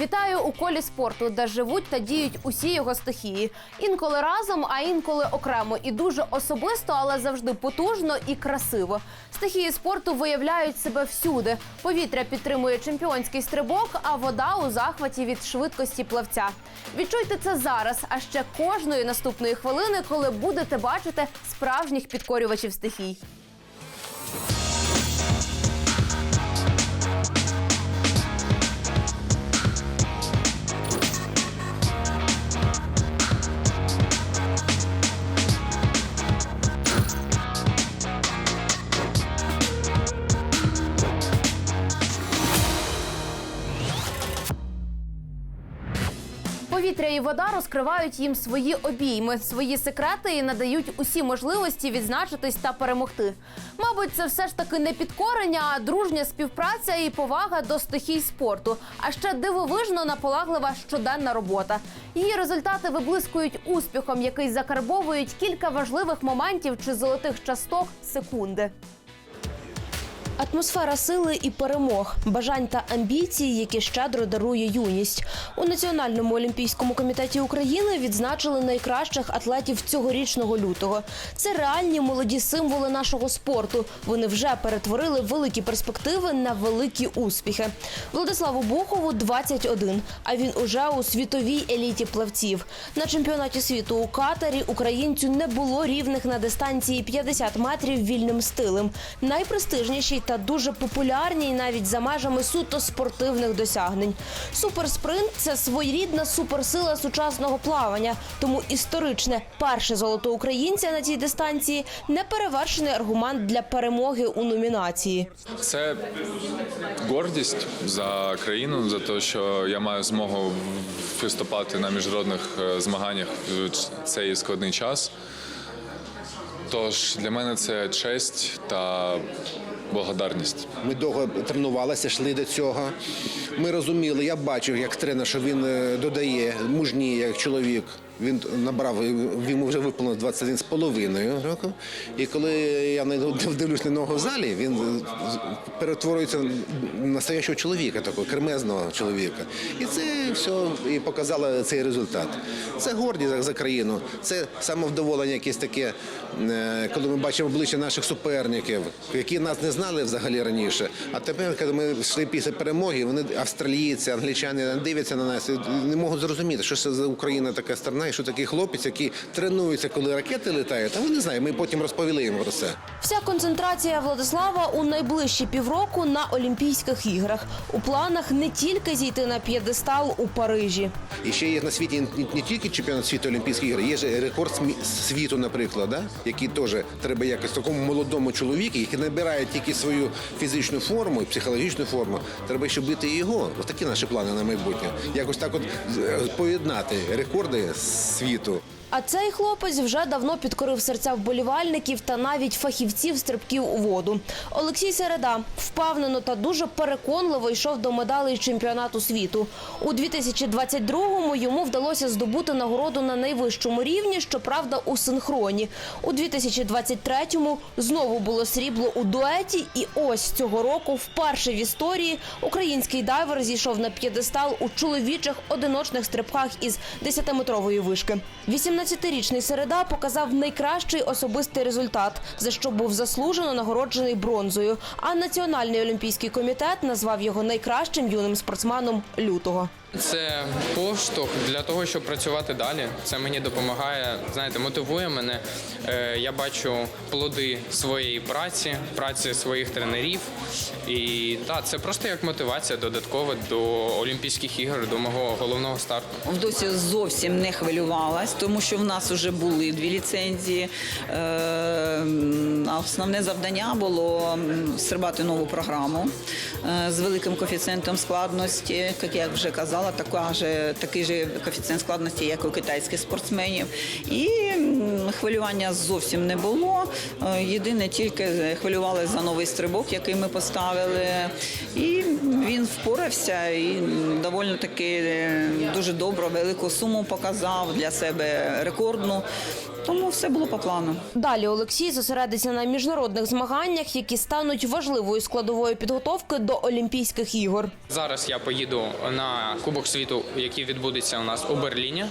Вітаю у колі спорту, де живуть та діють усі його стихії. Інколи разом, а інколи окремо. І дуже особисто, але завжди потужно і красиво. Стихії спорту виявляють себе всюди. Повітря підтримує чемпіонський стрибок, а вода у захваті від швидкості плавця. Відчуйте це зараз, а ще кожної наступної хвилини, коли будете бачити справжніх підкорювачів стихій. Вода розкривають їм свої обійми, свої секрети і надають усі можливості відзначитись та перемогти. Мабуть, це все ж таки не підкорення, а дружня співпраця і повага до стихій спорту. А ще дивовижно наполеглива щоденна робота. Її результати виблискують успіхом, який закарбовують кілька важливих моментів чи золотих часток секунди. Атмосфера сили і перемог, бажань та амбіцій, які щедро дарує юність. У Національному олімпійському комітеті України відзначили найкращих атлетів цьогорічного лютого. Це реальні молоді символи нашого спорту. Вони вже перетворили великі перспективи на великі успіхи. Владиславу Бухову 21, а він уже у світовій еліті плавців. На чемпіонаті світу у Катарі українцю не було рівних на дистанції 50 метрів вільним стилем. Найпрестижніший та дуже популярній навіть за межами суто спортивних досягнень. Суперспринт це своєрідна суперсила сучасного плавання. Тому історичне перше золото українця на цій дистанції неперевершений аргумент для перемоги у номінації. Це гордість за країну, за те, що я маю змогу виступати на міжнародних е, змаганнях в цей складний час. Тож для мене це честь та благодарність. Ми довго тренувалися, йшли до цього. Ми розуміли, я бачив, як тренер, що він е, додає мужні, як чоловік. Він набрав, йому вже виповнилось 21 з половиною року. І коли я дивлюсь на нього в залі, він е, перетворюється на настоящого чоловіка, такого кремезного чоловіка. І це все і показало цей результат. Це гордість за- країну, це самовдоволення якесь таке, коли ми бачимо обличчя наших суперників, які нас не знали взагалі раніше. А тепер, коли ми йшли після перемоги, вони австралійці, англічани дивляться на нас і не можуть зрозуміти, що це за Україна така страна, і що такий хлопець, який тренується, коли ракети літають. А вони не знають, ми потім розповіли їм про це. Вся концентрація Владислава у найближчі півроку на Олімпійських іграх. У планах не тільки зійти на п'єдестал у Парижі. І ще є на світі не, тільки чемпіонат світу Олімпійських ігор, є ж рекорд світу, наприклад, да? Який теж треба якось такому молодому чоловіку, який набирає тільки свою фізичну форму і психологічну форму. Треба ще бити його. Ось такі наші плани на майбутнє. Якось так от е, поєднати рекорди світу. А цей хлопець вже давно підкорив серця вболівальників та навіть фахівців стрибків у воду. Олексій Середа впевнено та дуже переконливо йшов до медалей чемпіонату світу. У 2022-му йому вдалося здобути нагороду на найвищому рівні, щоправда, у синхроні. У 2023-му знову було срібло у дуеті, і ось цього року, вперше в історії, український дайвер зійшов на п'єдестал у чоловічих одиночних стрибках із 10-метрової вишки. 18-річний середа показав найкращий особистий результат, за що був заслужено нагороджений бронзою. А Національний олімпійський комітет назвав його найкращим юним спортсменом лютого. Це поштовх для того, щоб працювати далі. Це мені допомагає, знаєте, мотивує мене. Е, Я бачу плоди своєї праці, праці своїх тренерів. І так, це просто як мотивація додаткова до Олімпійських ігор, до мого головного старту. Досі зовсім не хвилювалась, тому що в нас вже були дві ліцензії. Е, основне завдання було стрибати нову програму е, з великим коефіцієнтом складності, як я вже казала, така же, такий же коефіцієнт складності, як у китайських спортсменів. І хвилювання зовсім не було. Е, Єдине тільки хвилювали за новий стрибок, який ми поставили. І він впорався і доволі таки е, дуже добре, велику суму показав для себе рекордну. Тому все було по плану. Далі Олексій зосередиться на міжнародних змаганнях, які стануть важливою складовою підготовки до Олімпійських ігор. Зараз я поїду на Кубок світу, який відбудеться у нас у Берліні.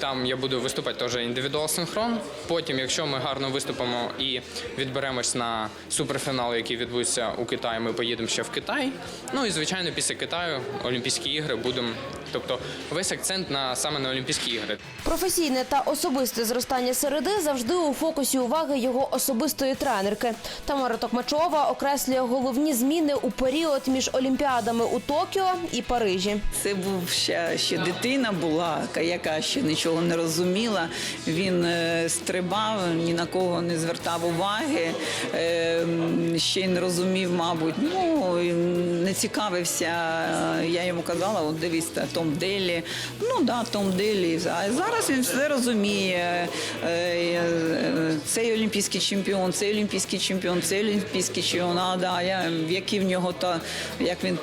Там я буду виступати теж індивідуал синхрон. Потім, якщо ми гарно виступимо і відберемось на суперфінал, який відбудеться у Китаї, ми поїдемо ще в Китай. Ну і звичайно, після Китаю Олімпійські ігри будемо. Тобто весь акцент на саме на Олімпійські ігри. Професійне та особисте зростання середи завжди у фокусі уваги його особистої тренерки. Тамара Токмачова окреслює головні зміни у період між Олімпіадами у Токіо і Парижі. Це був ще, ще дитина була, яка ще нічого не розуміла. Він е, стрибав, ні на кого не звертав уваги, е, ще й не розумів, мабуть. Ну не цікавився. Я йому казала, от дивись, Том Делі. Ну да, Том Делі. А зараз він все розуміє. Е, е, Цей олімпійський чемпіон, цей олімпійський чемпіон, цей олімпійський чемпіон. А да, я, які в нього та як він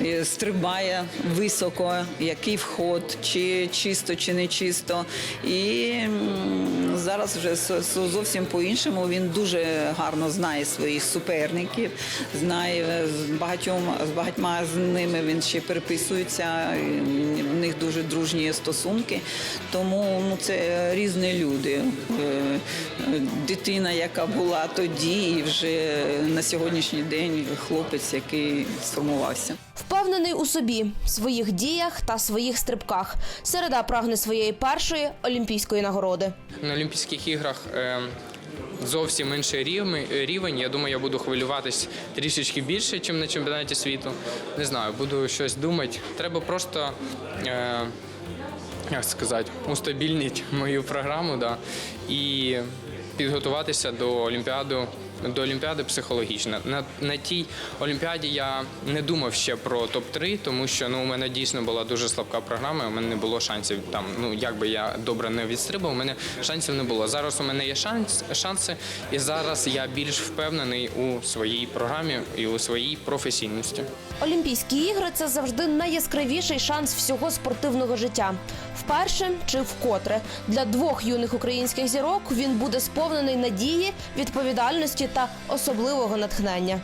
е, стрибає високо, який вход, чи чисто, чи не чисто. І зараз вже зовсім по-іншому. Він дуже гарно знає своїх суперників, знає з багатьом з багатьма з ними він ще переписується. В них дуже дружні стосунки. Тому ну це різні люди. Е, е, Дитина, яка була тоді, і вже на сьогоднішній день хлопець, який сформувався. Впевнений у собі, своїх діях та своїх стрибках. Середа прагне своєї першої олімпійської нагороди. На Олімпійських іграх е, зовсім інший рівень, рівень. Я думаю, я буду хвилюватись трішечки більше, ніж на чемпіонаті світу. Не знаю, буду щось думати. Треба просто. Як сказати, устабільнити мою програму да, і підготуватися до Олімпіади, до Олімпіади психологічно. На, на тій Олімпіаді я не думав ще про топ-3, тому що ну, у мене дійсно була дуже слабка програма, у мене не було шансів там. Ну, як би я добре не відстрибав, у мене шансів не було. Зараз у мене є шанс, шанси, і зараз я більш впевнений у своїй програмі і у своїй професійності. Олімпійські ігри це завжди найяскравіший шанс всього спортивного життя. Вперше чи вкотре для двох юних українських зірок він буде сповнений надії, відповідальності та особливого натхнення.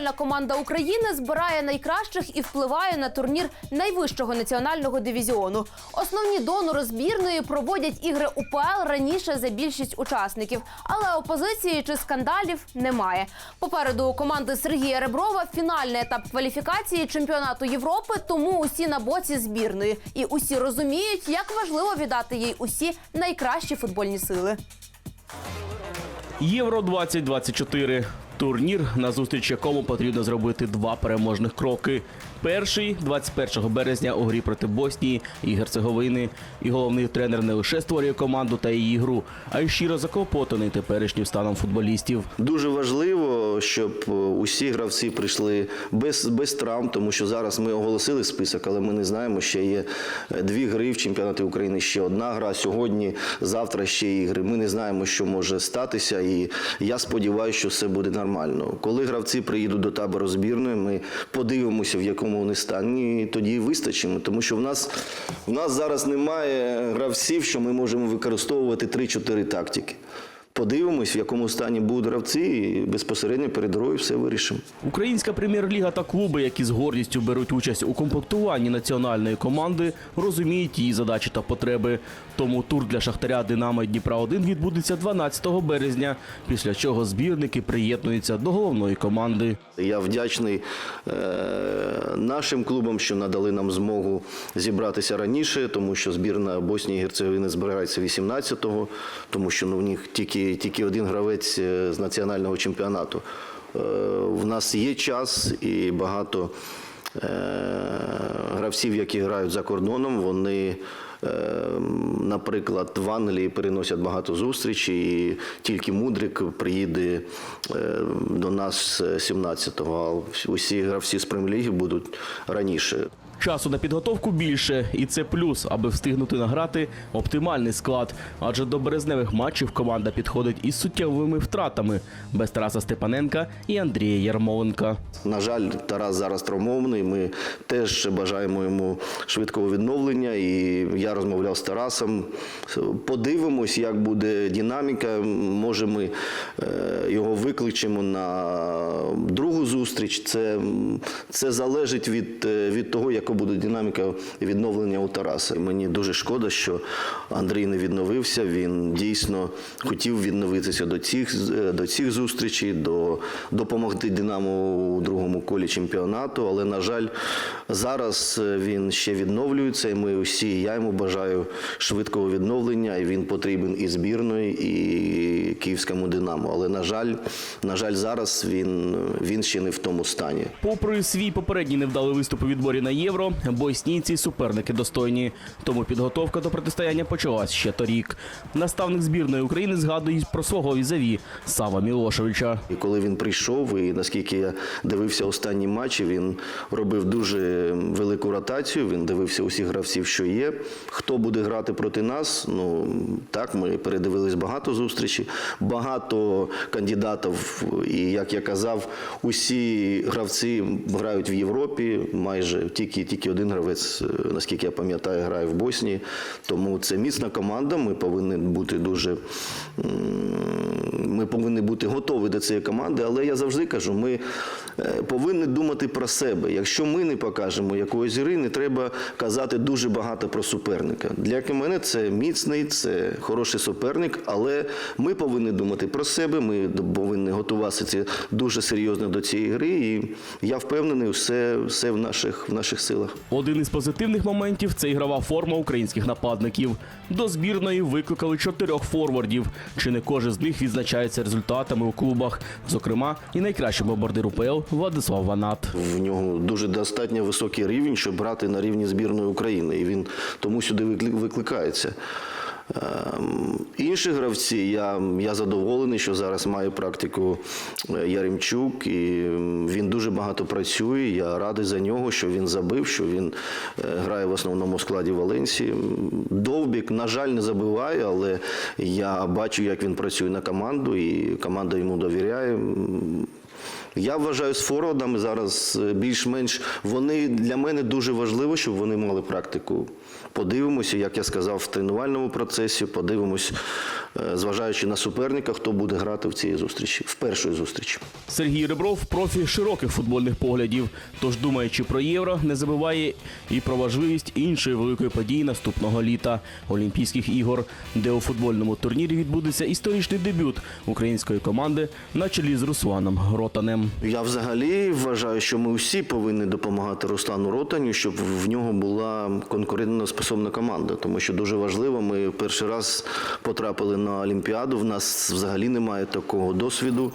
Футбольна команда України збирає найкращих і впливає на турнір найвищого національного дивізіону. Основні донори збірної проводять ігри УПЛ раніше за більшість учасників, але опозиції чи скандалів немає. Попереду у команди Сергія Реброва фінальний етап кваліфікації чемпіонату Європи, тому усі на боці збірної, і усі розуміють, як важливо віддати їй усі найкращі футбольні сили. Євро 2024 турнір, на зустріч якому потрібно зробити два переможних кроки. Перший 21 березня у грі проти Боснії і Герцеговини. І головний тренер не лише створює команду та її гру, а й щиро закопотаний теперішнім станом футболістів. Дуже важливо, щоб е, усі гравці прийшли без, без травм, тому що зараз ми оголосили список, але ми не знаємо, ще є е, дві гри в чемпіонаті України, ще одна гра сьогодні, завтра ще ігри. Ми не знаємо, що може статися, і я сподіваюся, що все буде нормально. Коли гравці приїдуть до табору збірної, ми подивимося, в якому вони стані, і тоді вистачимо. Тому що в нас, в нас зараз немає гравців, що ми можемо використовувати 3-4 тактики. Подивимось, в якому стані будуть гравці, і безпосередньо перед грою все вирішимо. Українська прем'єр-ліга та клуби, які з гордістю беруть участь у комплектуванні національної команди, розуміють її задачі та потреби. Тому тур для Шахтаря Динамо Дніпра 1 відбудеться 12 березня, після чого збірники приєднуються до головної команди. Я вдячний е, нашим клубам, що надали нам змогу зібратися раніше, тому що збірна Боснії і Герцеговини збирається 18-го, тому що ну, в них тільки, тільки один гравець е, з національного чемпіонату. Е, в нас є час і багато. е, гравців, які грають за кордоном, вони. Наприклад, в Англії переносять багато зустрічей, і тільки Мудрик приїде до нас 17-го, а усі гравці з прем'єр-ліги будуть раніше. Часу на підготовку більше, і це плюс, аби встигнути награти оптимальний склад. Адже до березневих матчів команда підходить із суттєвими втратами без Тараса Степаненка і Андрія Ярмоленка. На жаль, Тарас зараз травмований. Ми теж бажаємо йому швидкого відновлення. І я розмовляв з Тарасом. Подивимось, як буде динаміка. Може, ми е, його викличемо на другу зустріч. Це, це залежить від, е, від того, яка буде динаміка відновлення у Тараса. Мені дуже шкода, що Андрій не відновився. Він дійсно хотів відновитися до цих, до цих зустрічей, до, допомогти Динамо у другому колі чемпіонату. Але, на жаль, зараз е, він ще відновлюється, і ми усі, я йому бажаю швидкого відновлення, і він потрібен і збірної, і київському Динамо. Але, на жаль, на жаль, зараз він, він ще не в тому стані. Попри свій попередній невдалий виступ у відборі на євро, боснійці суперники достойні. Тому підготовка до протистояння почалась ще торік. Наставник збірної України згадує про свого візаві Сава Мілошевича. І коли він прийшов, і наскільки я дивився останні матчі, він робив дуже велику ротацію. Він дивився усіх гравців, що є. Хто буде грати проти нас? Ну так, ми передивились багато зустрічей, багато кандидатів. І як я казав, усі гравці грають в Європі. Майже тільки, тільки один гравець, е, наскільки я пам'ятаю, грає в Боснії. Тому це міцна команда. Ми повинні бути дуже ми повинні бути готові до цієї команди, але я завжди кажу, ми повинні думати про себе. Якщо ми не покажемо якоїсь гри, не треба казати дуже багато про суперника. Для мене це міцний, це хороший суперник, але ми повинні думати про себе. Ми повинні готуватися дуже серйозно до цієї гри. І я впевнений, все, все в наших в наших силах. Один із позитивних моментів це ігрова форма українських нападників. До збірної викликали чотирьох форвардів. Чи не кожен з них відзначається результатами у клубах, зокрема, і найкращий бомбардир УПЛ Владислав Ванат. В нього дуже достатньо високий рівень, щоб грати на рівні збірної України, і він тому сюди викликається. Ем, Інші гравці, я, я задоволений, що зараз має практику е, Яремчук, і він дуже багато працює. Я радий за нього, що він забив, що він е, грає в основному складі Валенсії. Довбік, на жаль, не забиває, але я бачу, як він працює на команду, і команда йому довіряє. Я вважаю з форвардами зараз е, більш-менш вони для мене дуже важливо, щоб вони мали практику. Подивимося, як я сказав, в тренувальному процесі. Подивимось, е, зважаючи на суперника, хто буде грати в цій зустрічі, в першій зустрічі. Сергій Ребров профі широких футбольних поглядів. Тож, думаючи про євро, не забуває і про важливість іншої великої події наступного літа Олімпійських ігор, де у футбольному турнірі відбудеться історичний дебют української команди на чолі з Русланом Ротанем. Я взагалі вважаю, що ми всі повинні допомагати Руслану Ротаню, щоб в нього була конкурентоспособна команда. Тому що дуже важливо, ми перший раз потрапили на Олімпіаду. В нас взагалі немає такого досвіду,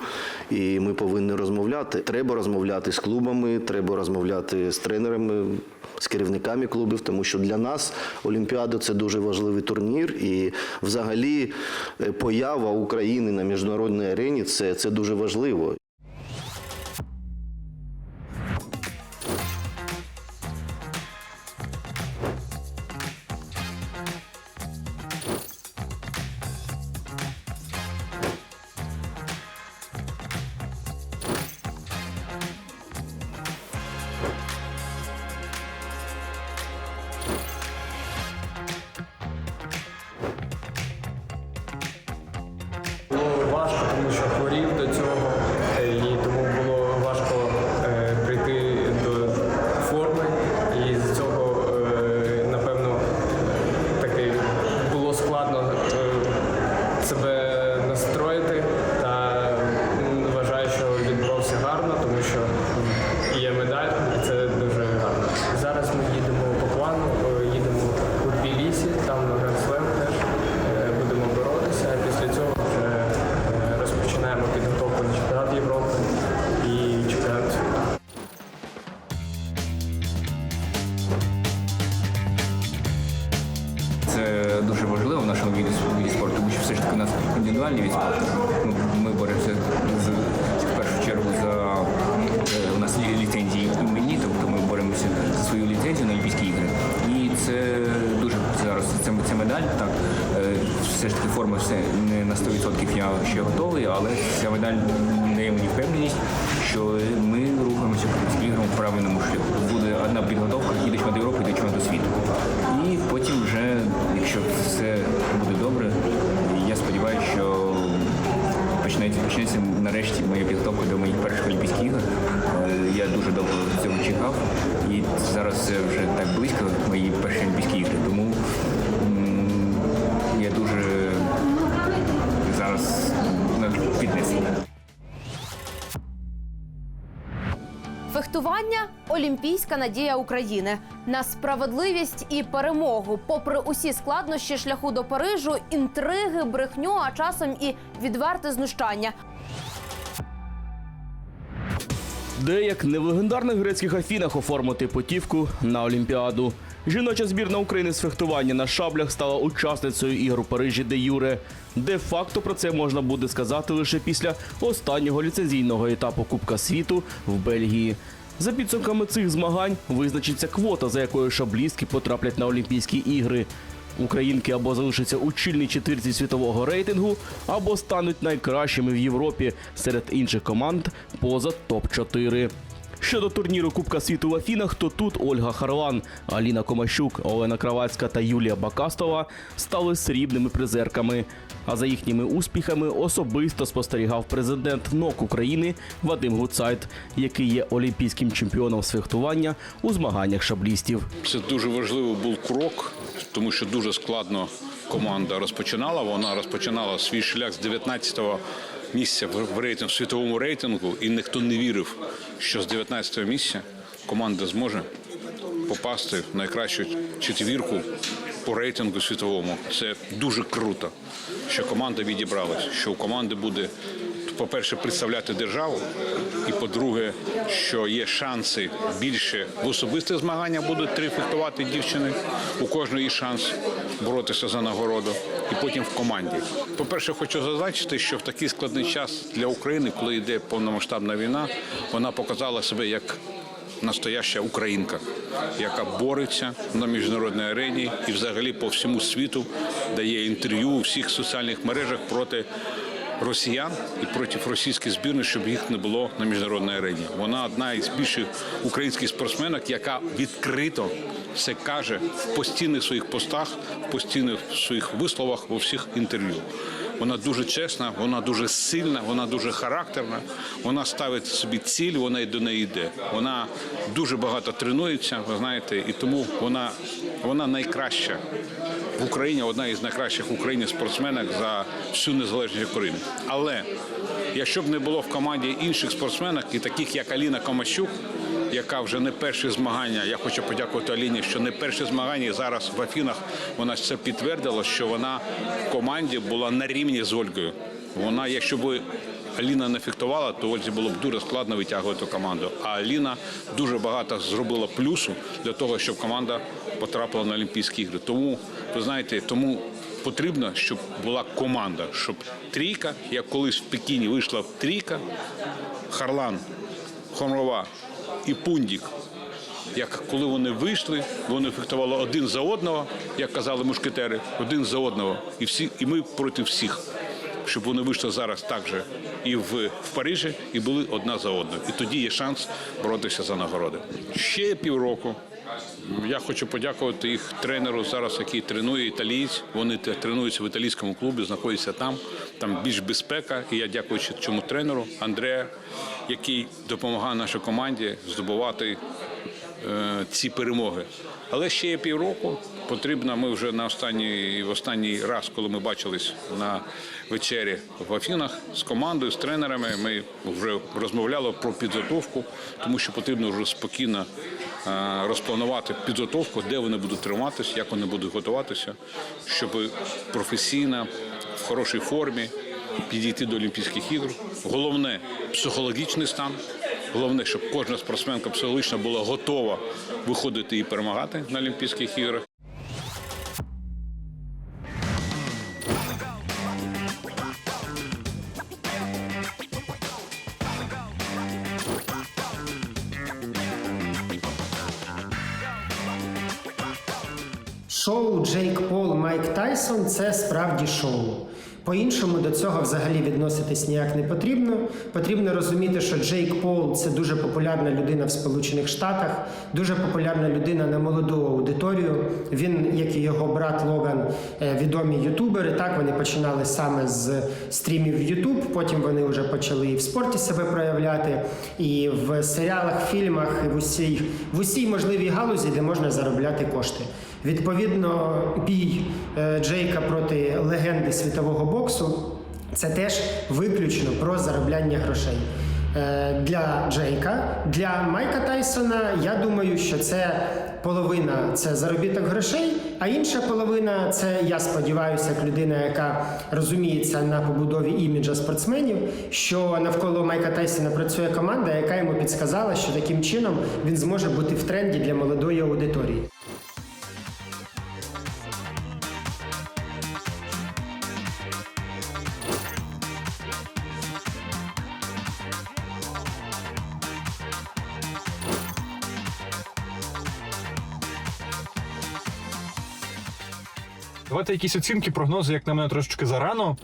і ми повинні розмовляти. Треба розмовляти з клубами, треба розмовляти з тренерами. З керівниками клубів, тому що для нас Олімпіада це дуже важливий турнір, і взагалі е, поява України на міжнародній арені це, це дуже важливо. Індивідуальні від спорту. Ми, боремося з, в першу чергу за е, у нас є ліцензії імені, тобто ми боремося за свою ліцензію на Олімпійські ігри. І це дуже зараз це, це медаль. Так е, все ж таки форма все не на 100% я ще готовий, але ця медаль дає мені впевненість, що ми рухаємося іграм в правильному шляху. Буде одна підготовка і до Європи, Фехтування олімпійська надія України на справедливість і перемогу, попри усі складнощі шляху до Парижу, інтриги, брехню, а часом і відверте знущання. Де як не в легендарних грецьких афінах оформити путівку на Олімпіаду. Жіноча збірна України з фехтування на шаблях стала учасницею ігор у Парижі де Юре. Де факто про це можна буде сказати лише після останнього ліцензійного етапу Кубка світу в Бельгії. За підсумками цих змагань визначиться квота, за якою шаблістки потраплять на Олімпійські ігри. Українки або залишаться у чільній четвірці світового рейтингу, або стануть найкращими в Європі серед інших команд поза топ-4. Щодо турніру Кубка світу в Афінах, то тут Ольга Харлан, Аліна Комащук, Олена Кравацька та Юлія Бакастова стали срібними призерками. А за їхніми успіхами особисто спостерігав президент НОК України Вадим Гуцайт, який є олімпійським чемпіоном з фехтування у змаганнях шаблістів. Це дуже важливий був крок, тому що дуже складно команда розпочинала. Вона розпочинала свій шлях з 19-го місця в рейтингу, в світовому рейтингу, і ніхто не вірив, що з 19-го місця команда зможе попасти в найкращу четвірку по рейтингу світовому. Це дуже круто, що команда відібралась, що у команди буде. По-перше, представляти державу, і по-друге, що є шанси більше в особистих змаганнях будуть три дівчини. У кожної шанс боротися за нагороду, і потім в команді. По-перше, хочу зазначити, що в такий складний час для України, коли йде повномасштабна війна, вона показала себе як настояща українка, яка бореться на міжнародній арені і взагалі по всьому світу дає інтерв'ю у всіх соціальних мережах проти росіян і проти російської збірної, щоб їх не було на міжнародній арені. Вона одна із більших українських спортсменок, яка відкрито це каже в постійних своїх постах, в постійних своїх висловах у всіх інтерв'ю. Вона дуже чесна, вона дуже сильна, вона дуже характерна. Вона ставить собі ціль, вона й до неї йде. Вона дуже багато тренується, ви знаєте, і тому вона, вона найкраща в Україні, одна із найкращих в Україні спортсменок за всю незалежність України. Але якщо б не було в команді інших спортсменок, і таких як Аліна Комащук, яка вже не перші змагання. Я хочу подякувати Аліні, що не перші змагання і зараз в Афінах вона це підтвердила, що вона в команді була на рівні з Ольгою. Вона, якщо б Аліна не фехтувала, то Ользі було б дуже складно витягувати команду. А Аліна дуже багато зробила плюсу для того, щоб команда потрапила на Олімпійські ігри. Тому ви знаєте, тому потрібно, щоб була команда, щоб трійка, як колись в Пекіні вийшла трійка, Харлан, Хомрова і Пундік. Як коли вони вийшли, вони фехтували один за одного, як казали мушкетери, один за одного, і всі, і ми проти всіх. Щоб вони вийшли зараз так же і в, в Парижі, і були одна за одною. І тоді є шанс боротися за нагороди. Ще півроку. Я хочу подякувати їх тренеру зараз, який тренує італієць. Вони тренуються в італійському клубі, знаходяться там. Там більш безпека. І я дякуючи цьому тренеру Андреа, який допомагає нашій команді здобувати е, ці перемоги. Але ще є півроку. Потрібно. Ми вже на останній в останній раз, коли ми бачились на вечері в Афінах з командою, з тренерами, ми вже розмовляли про підготовку, тому що потрібно вже спокійно розпланувати підготовку, де вони будуть триматися, як вони будуть готуватися, щоб професійно в хорошій формі підійти до Олімпійських ігор. Головне психологічний стан. Головне, щоб кожна спортсменка психологічно була готова виходити і перемагати на Олімпійських іграх. Це справді шоу. По-іншому до цього взагалі відноситись ніяк не потрібно. Потрібно розуміти, що Джейк Пол це дуже популярна людина в Сполучених Штатах, дуже популярна людина на молоду аудиторію. Він, як і його брат Логан, е, відомі ютубери. Так вони починали саме з стрімів в Ютуб. Потім вони вже почали і в спорті себе проявляти, і в серіалах, фільмах, і в усій в усій можливій галузі, де можна заробляти кошти. Відповідно, бій е, Джейка проти легенди світового боксу це теж виключно про заробляння грошей. Е, Для Джейка, для Майка Тайсона, я думаю, що це половина це заробіток грошей, а інша половина це я сподіваюся, як людина, яка розуміється на побудові іміджа спортсменів, що навколо Майка Тайсона працює команда, яка йому підсказала, що таким чином він зможе бути в тренді для молодої аудиторії. Давайте якісь оцінки, прогнози, як на мене, трошечки зарано.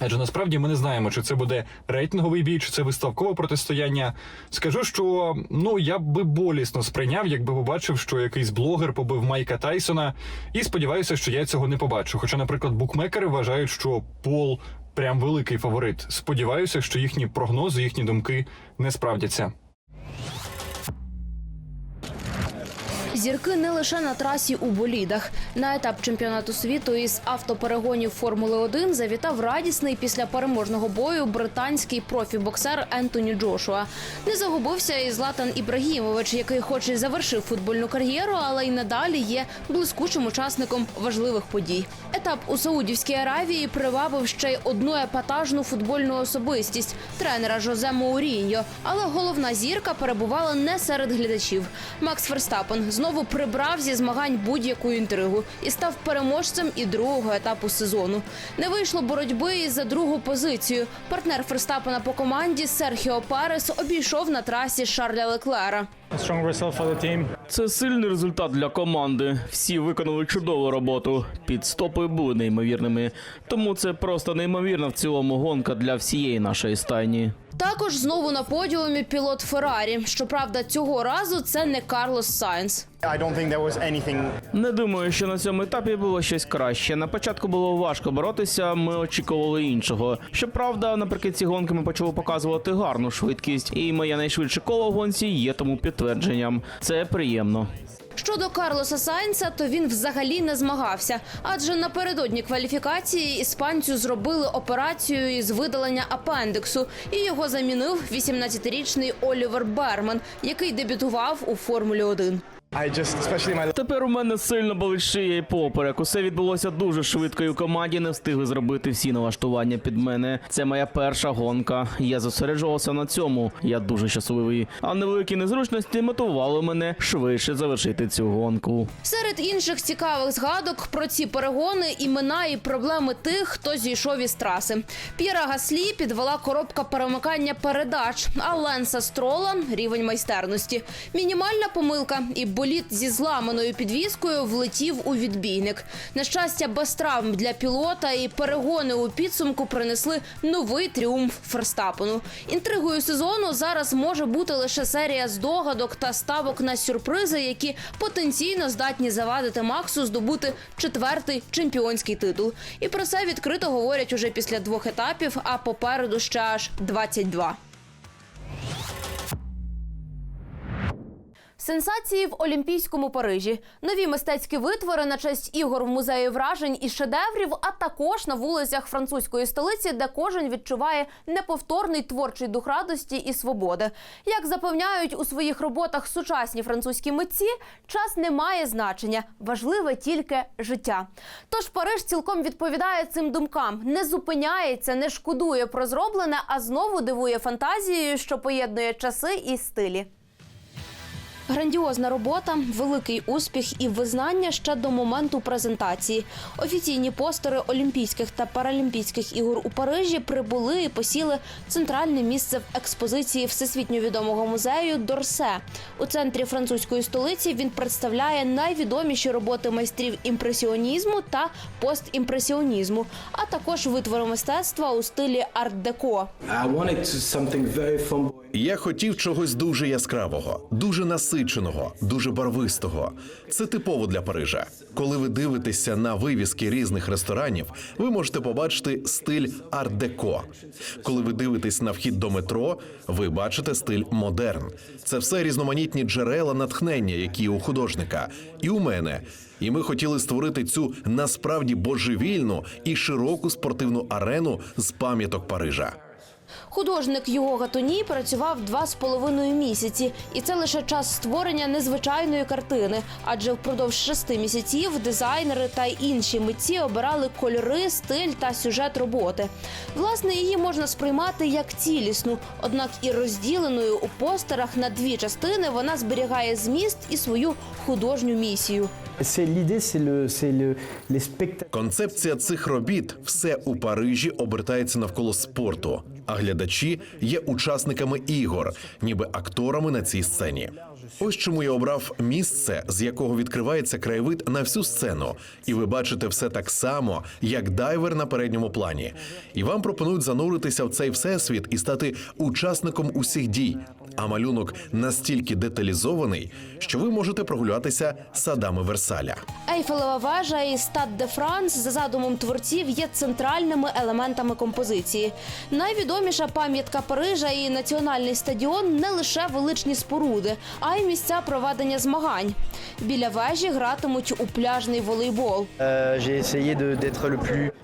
Адже насправді ми не знаємо, чи це буде рейтинговий бій, чи це виставкове протистояння. Скажу, що ну я би болісно сприйняв, якби побачив, що якийсь блогер побив Майка Тайсона, і сподіваюся, що я цього не побачу. Хоча, наприклад, букмекери вважають, що Пол прям великий фаворит. Сподіваюся, що їхні прогнози, їхні думки не справдяться. Зірки не лише на трасі у болідах. На етап чемпіонату світу із автоперегонів Формули 1 завітав радісний після переможного бою британський профі-боксер Ентоні Джошуа. Не загубився і Златан Ібрагімович, який хоч і завершив футбольну кар'єру, але й надалі є блискучим учасником важливих подій. Етап у Саудівській Аравії привабив ще й одну епатажну футбольну особистість тренера Жозе Моуріньо. Але головна зірка перебувала не серед глядачів. Макс Ферстапен знову прибрав зі змагань будь-яку інтригу і став переможцем і другого етапу сезону. Не вийшло боротьби і за другу позицію. Партнер Ферстапена по команді Серхіо Парес обійшов на трасі Шарля Леклера. Це сильний результат для команди. Всі виконали чудову роботу. Підстопи були неймовірними. Тому це просто неймовірна в цілому гонка для всієї нашої стайні. Також знову на подіумі пілот Феррарі. Щоправда, цього разу це не Карлос Сайнс. Не думаю, що на цьому етапі було щось краще. На початку було важко боротися. Ми очікували іншого. Щоправда, наприкінці гонки ми почали показувати гарну швидкість, і моє найшвидше коло в гонці є тому підтвердженням. Це приємно. Щодо Карлоса Сайнса, то він взагалі не змагався, адже напередодні кваліфікації іспанцю зробили операцію із видалення апендиксу, і його замінив 18-річний Олівер Берман, який дебютував у Формулі 1. Тепер у мене сильно болить шия і поперек. Усе відбулося дуже швидко, і у команді не встигли зробити всі налаштування під мене. Це моя перша гонка. Я зосереджувався на цьому. Я дуже щасливий. А невеликі незручності мотивували мене швидше завершити цю гонку. Серед інших цікавих згадок про ці перегони імена і проблеми тих, хто зійшов із траси. П'єра Гаслі підвела коробка перемикання передач, а Ленса Строла рівень майстерності. Мінімальна помилка і боліт зі зламаною підвіскою влетів у відбійник. На щастя, без травм для пілота і перегони у підсумку принесли новий тріумф Ферстапену. Інтригою сезону зараз може бути лише серія здогадок та ставок на сюрпризи, які потенційно здатні завадити Максу здобути четвертий чемпіонський титул. І про це відкрито говорять уже після двох етапів, а попереду ще аж 22. Сенсації в Олімпійському Парижі, нові мистецькі витвори на честь ігор в музеї вражень і шедеврів, а також на вулицях французької столиці, де кожен відчуває неповторний творчий дух радості і свободи. Як запевняють у своїх роботах сучасні французькі митці, час не має значення, важливе тільки життя. Тож Париж цілком відповідає цим думкам, не зупиняється, не шкодує про зроблене, а знову дивує фантазією, що поєднує часи і стилі. Грандіозна робота, великий успіх і визнання ще до моменту презентації. Офіційні постери Олімпійських та Паралімпійських ігор у Парижі прибули і посіли центральне місце в експозиції всесвітньо відомого музею Дорсе. У центрі французької столиці він представляє найвідоміші роботи майстрів імпресіонізму та постімпресіонізму, а також витвори мистецтва у стилі арт-деко. Я хотів чогось дуже яскравого, дуже насиченого, дуже барвистого. Це типово для Парижа. Коли ви дивитеся на вивіски різних ресторанів, ви можете побачити стиль арт-деко. Коли ви дивитесь на вхід до метро, ви бачите стиль модерн. Це все різноманітні джерела натхнення, які у художника, і у мене. І ми хотіли створити цю насправді божевільну і широку спортивну арену з пам'яток Парижа. Художник Юго Гатоні працював два з половиною місяці, і це лише час створення незвичайної картини. Адже впродовж шести місяців дизайнери та інші митці обирали кольори, стиль та сюжет роботи. Власне, її можна сприймати як цілісну, однак і розділеною у постерах на дві частини вона зберігає зміст і свою художню місію. Концепція цих робіт все у Парижі обертається навколо спорту, а глядачі є учасниками ігор, ніби акторами на цій сцені. Ось чому я обрав місце, з якого відкривається краєвид на всю сцену, і ви бачите все так само, як дайвер на передньому плані. І вам пропонують зануритися в цей всесвіт і стати учасником усіх дій. А малюнок настільки деталізований, що ви можете прогулятися садами Версаля. Ейфелева вежа і стад де Франс за задумом творців є центральними елементами композиції. Найвідоміша пам'ятка Парижа і національний стадіон не лише величні споруди, а й місця проведення змагань. Біля вежі гратимуть у пляжний волейбол.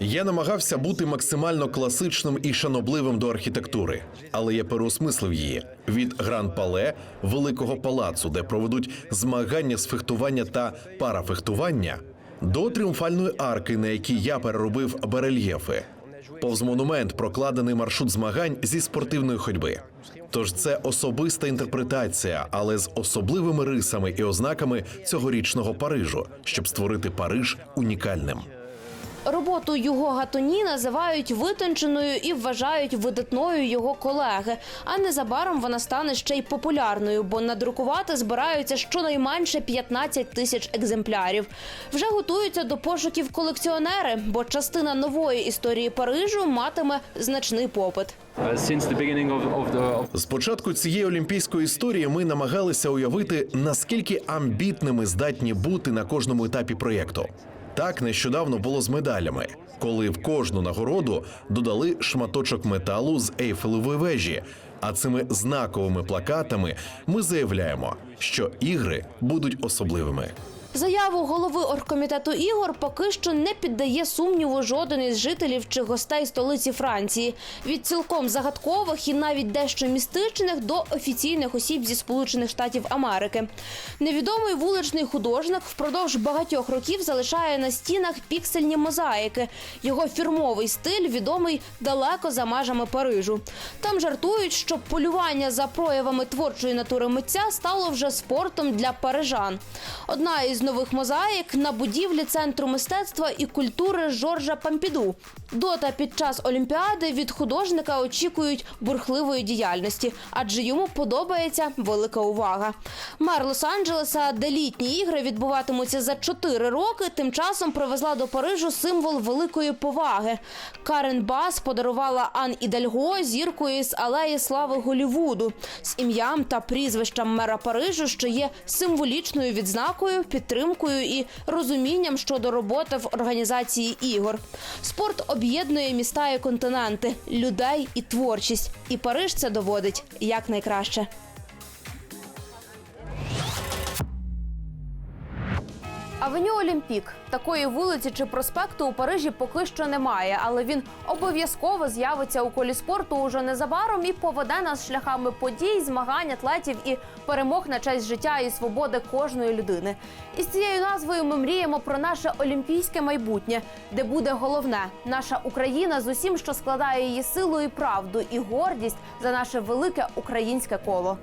Я намагався бути максимально класичним і шанобливим до архітектури, але я переосмислив її від гран-пале великого палацу, де проведуть змагання з фехтування та парафехтування, до тріумфальної арки, на якій я переробив барельєфи. Повз монумент прокладений маршрут змагань зі спортивної ходьби. Тож це особиста інтерпретація, але з особливими рисами і ознаками цьогорічного Парижу, щоб створити Париж унікальним. Роботу його Гатоні називають витонченою і вважають видатною його колеги. А незабаром вона стане ще й популярною, бо надрукувати збираються щонайменше 15 тисяч екземплярів. Вже готуються до пошуків колекціонери, бо частина нової історії Парижу матиме значний попит. З початку цієї олімпійської історії ми намагалися уявити, наскільки амбітними здатні бути на кожному етапі проєкту. Так нещодавно було з медалями, коли в кожну нагороду додали шматочок металу з Ейфелевої вежі. А цими знаковими плакатами ми заявляємо, що ігри будуть особливими. Заяву голови оргкомітету ігор поки що не піддає сумніву жоден із жителів чи гостей столиці Франції. Від цілком загадкових і навіть дещо містичних до офіційних осіб зі Сполучених Штатів Америки. Невідомий вуличний художник впродовж багатьох років залишає на стінах піксельні мозаїки. Його фірмовий стиль відомий далеко за межами Парижу. Там жартують, що полювання за проявами творчої натури митця стало вже спортом для парижан. Одна із нових мозаїк на будівлі центру мистецтва і культури Жоржа Пампіду. Дота під час олімпіади від художника очікують бурхливої діяльності, адже йому подобається велика увага. Мер Лос-Анджелеса, де літні ігри відбуватимуться за 4 роки, тим часом привезла до Парижу символ великої поваги. Карен Бас подарувала Ан Ідальго зіркою з алеї слави Голівуду з ім'ям та прізвищем мера Парижу, що є символічною відзнакою, підтримкою і розумінням щодо роботи в організації ігор. Спорт об'єднує міста і континенти, людей і творчість. І Париж це доводить якнайкраще. Авеню Олімпік такої вулиці чи проспекту у Парижі поки що немає, але він обов'язково з'явиться у колі спорту уже незабаром і поведе нас шляхами подій, змагань, атлетів і перемог на честь життя і свободи кожної людини. І з цією назвою ми мріємо про наше олімпійське майбутнє, де буде головне наша Україна з усім, що складає її силу і правду, і гордість за наше велике українське коло.